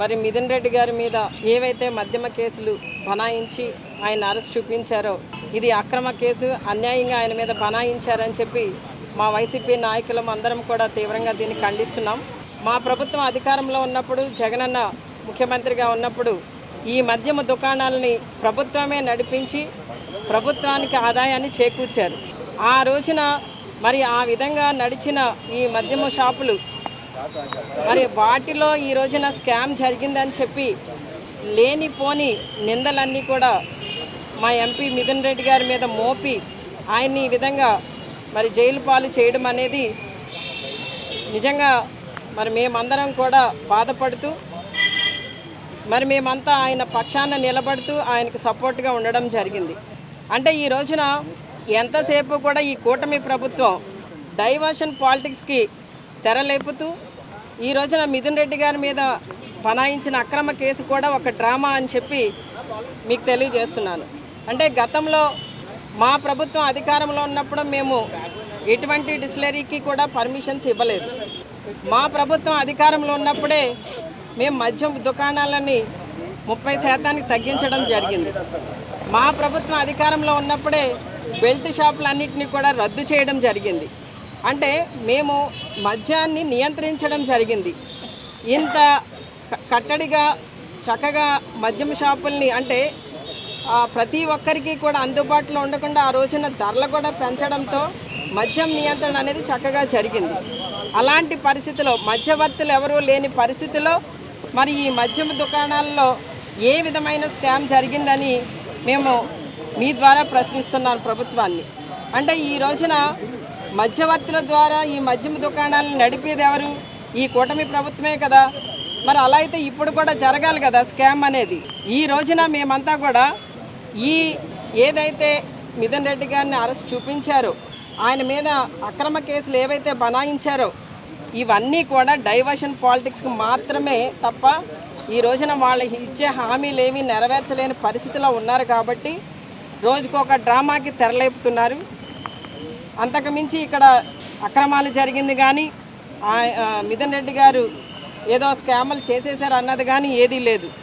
మరి మిథున్ రెడ్డి గారి మీద ఏవైతే మద్యమ కేసులు బనాయించి ఆయన అరెస్ట్ చూపించారో ఇది అక్రమ కేసు అన్యాయంగా ఆయన మీద బనాయించారని చెప్పి మా వైసీపీ నాయకులం అందరం కూడా తీవ్రంగా దీన్ని ఖండిస్తున్నాం. మా ప్రభుత్వం అధికారంలో ఉన్నప్పుడు జగనన్న ముఖ్యమంత్రిగా ఉన్నప్పుడు ఈ మద్యమ దుకాణాలని ప్రభుత్వమే నడిపించి ప్రభుత్వానికి ఆదాయాన్ని చేకూర్చారు. ఆ రోజున మరి ఆ విధంగా నడిచిన ఈ మద్యమ షాపులు మరి వాటిలో ఈ రోజున స్కామ్ జరిగిందని చెప్పి లేనిపోని నిందలన్నీ కూడా మా ఎంపీ మిథున్ రెడ్డి గారి మీద మోపి ఆయన్ని ఈ విధంగా మరి జైలు పాలు చేయడం అనేది నిజంగా మరి మేమందరం కూడా బాధపడుతూ మరి మేమంతా ఆయన పక్షాన నిలబడుతూ ఆయనకు సపోర్ట్గా ఉండడం జరిగింది. అంటే ఈ రోజున ఎంతసేపు కూడా ఈ కూటమి ప్రభుత్వం డైవర్షన్ పాలిటిక్స్కి తెరలేపుతూ ఈ రోజున మిథున్ రెడ్డి గారి మీద బనాయించిన అక్రమ కేసు కూడా ఒక డ్రామా అని చెప్పి మీకు తెలియజేస్తున్నాను. అంటే గతంలో మా ప్రభుత్వం అధికారంలో ఉన్నప్పుడు మేము ఎటువంటి డిస్టిలరీకి కూడా పర్మిషన్స్ ఇవ్వలేదు. మా ప్రభుత్వం అధికారంలో ఉన్నప్పుడే మేము మద్యం దుకాణాలని ముప్పై శాతానికి తగ్గించడం జరిగింది. మా ప్రభుత్వం అధికారంలో ఉన్నప్పుడే బెల్ట్ షాపులన్నింటినీ కూడా రద్దు చేయడం జరిగింది. అంటే మేము మద్యాన్ని నియంత్రించడం జరిగింది. ఇంత క- కట్టడిగా చక్కగా మద్యం షాపుల్ని అంటే ప్రతి ఒక్కరికి కూడా అందుబాటులో ఉండకుండా ఆ రోజున ధరలు కూడా పెంచడంతో మద్యం నియంత్రణ అనేది చక్కగా జరిగింది. అలాంటి పరిస్థితిలో మధ్యవర్తులు ఎవరూ లేని పరిస్థితిలో మరి ఈ మద్యం దుకాణాల్లో ఏ విధమైన స్కామ్ జరిగిందని మేము మీ ద్వారా ప్రశ్నిస్తున్నాను ప్రభుత్వాన్ని. అంటే ఈ రోజున మధ్యవర్తుల ద్వారా ఈ మద్యం దుకాణాలను నడిపేది ఎవరు? ఈ కూటమి ప్రభుత్వమే కదా. మరి అలా అయితే ఇప్పుడు కూడా జరగాలి కదా స్కామ్ అనేది. ఈ రోజున మేమంతా కూడా ఈ ఏదైతే మిథున్ రెడ్డి గారిని అరెస్ట్ చూపించారో ఆయన మీద అక్రమ కేసులు ఏవైతే బనాయించారో ఇవన్నీ కూడా డైవర్షన్ పాలిటిక్స్కి మాత్రమే తప్ప ఈ రోజున వాళ్ళకి ఇచ్చే హామీలు ఏమీ నెరవేర్చలేని పరిస్థితిలో ఉన్నారు కాబట్టి రోజుకొక డ్రామాకి తెరలేపుతున్నారు. అంతకుమించి ఇక్కడ అక్రమాలు జరిగింది కానీ ఆ- మిథున్ రెడ్డి గారు ఏదో స్కాములు చేసేసారు అన్నది కానీ ఏదీ లేదు.